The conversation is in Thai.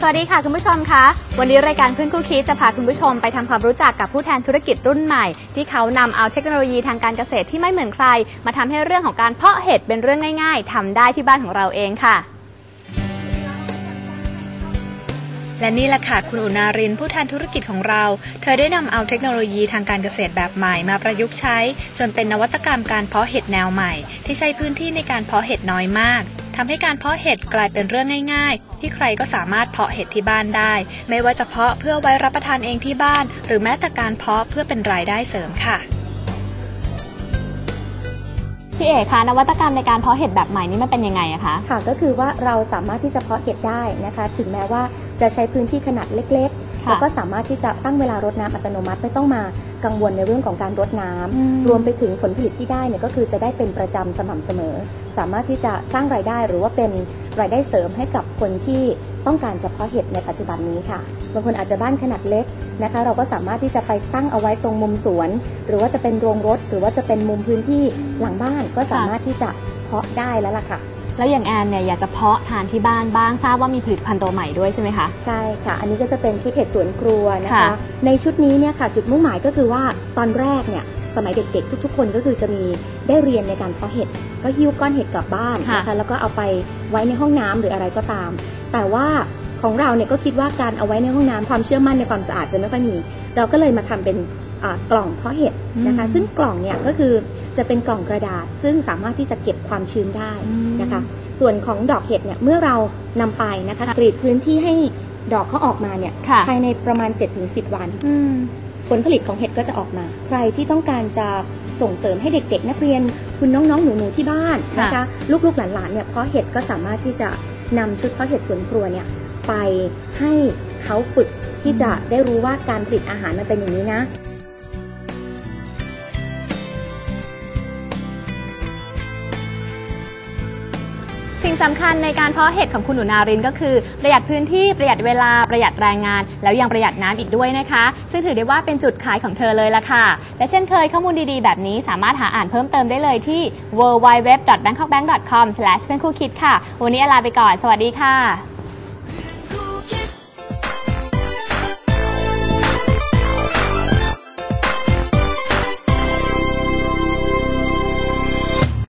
สวัสดีค่ะคุณผู้ชมคะ วันนี้รายการเพื่อนคู่คิดจะพาคุณผู้ชมไปทำความรู้จักกับผู้แทนธุรกิจรุ่นใหม่ ที่เขานำเอาเทคโนโลยีทางการเกษตรที่ไม่เหมือนใคร มาทำให้เรื่องของการเพาะเห็ดเป็นเรื่องง่าย ๆทำได้ที่บ้านของเราเองค่ะ และนี่แหละค่ะคุณอุนารินผู้แทนธุรกิจของเรา เธอได้นำเอาเทคโนโลยีทางการเกษตรแบบใหม่มาประยุกต์ใช้ จนเป็นนวัตกรรมการเพาะเห็ดแนวใหม่ ที่ใช้พื้นที่ในการเพาะเห็ดน้อยมาก ทำให้การเพาะเห็ดกลายเป็นเรื่องง่าย ๆ ที่ใครก็สามารถเพาะเห็ดที่บ้านได้ ไม่ว่าจะเพาะเพื่อไว้รับประทานเองที่บ้าน หรือแม้แต่การเพาะเพื่อเป็นรายได้เสริมค่ะพี่เอกคะนวัตกรรมในการเพาะเห็ดแบบใหม่นี่มันเป็นยังไงอะคะค่ะก็คือว่าเราสามารถที่จะเพาะเห็ดได้นะคะ ถึงแม้ว่าจะใช้พื้นที่ขนาดเล็กๆค่ะ แล้วก็สามารถที่จะตั้งเวลารดน้ำอัตโนมัติไม่ต้องมากังวลในเรื่องของการรดน้ำอืมรวมไปถึงผลผลิตที่ได้เนี่ยก็คือจะได้เป็นประจำสม่ำเสมอ สามารถที่จะสร้างรายได้หรือว่าเป็นรายได้เสริมให้กับคนที่ต้องการจะเพาะเห็ดในปัจจุบันนี้ค่ะบางคนอาจจะบ้านขนาดเล็กนะคะ เราก็สามารถที่จะไปตั้งเอาไว้ตรงมุมสวน หรือว่าจะเป็นโรงรถ หรือว่าจะเป็นมุมพื้นที่หลังบ้านก็สามารถที่จะเพาะได้แล้วล่ะค่ะ แล้วอย่างแอนเนี่ยอยากจะเพาะทานที่บ้านบ้างทราบว่ามีผลิตภัณฑ์ตัวใหม่ด้วยใช่ไหมคะ ใช่ค่ะ อันนี้ก็จะเป็นชุดเห็ดสวนครัวนะคะ ค่ะในชุดนี้เนี่ยค่ะจุดมุ่งหมายก็คือว่าตอนแรกเนี่ยสมัยเด็กๆ ทุกๆ คนก็คือจะมีได้เรียนในการเพาะเห็ดก็หิ้วก้อนเห็ดกลับบ้านนะคะแล้วก็เอาไปไว้ในห้องน้ำหรืออะไรก็ตาม แต่ว่าของเราเนี่ยก็คิดว่าการเอาไว้ในห้องน้ำความเชื่อมั่นในความสะอาดจะไม่ค่อยมี เราก็เลยมาทำเป็นอ่า กล่องเพาะเห็ดนะคะ ซึ่งกล่องเนี่ยก็คือจะเป็นกล่องกระดาษ ซึ่งสามารถที่จะเก็บความชื้นได้นะคะ ส่วนของดอกเห็ดเนี่ยเมื่อเรานำไปนะคะค่ะกรีดพื้นที่ให้ดอกเขาออกมาเนี่ยค่ะภายในประมาณ 7-10 วันอืมผลผลิตของเห็ดก็จะออกมา ใครที่ต้องการจะส่งเสริมให้เด็ก ๆ นักเรียนคุณน้องๆ หนูๆที่บ้านนะคะค่ะลูกๆหลานๆเนี่ยเพาะเห็ดก็สามารถที่จะนำชุดเพาะเห็ดสวนครัวเนี่ยไปให้เขาฝึกที่จะได้รู้ว่าการผลิตอาหารมันเป็นอย่างนี้นะ สิ่งสำคัญในการเพาะเห็ดของคุณหนูนารินก็คือ ประหยัดพื้นที่ประหยัดเวลาประหยัดแรงงาน แล้วยังประหยัดน้ำอีกด้วยนะคะ ซึ่งถือได้ว่าเป็นจุดขายของเธอเลยล่ะค่ะ และเช่นเคยข้อมูลดีๆ แบบนี้สามารถหาอ่านเพิ่มเติมได้เลยที่ w w w b a n g k o k b a n k c o m เป็นคู่คิดค่ะ วันนี้ลาไปก่อน สวัสดีค่ะ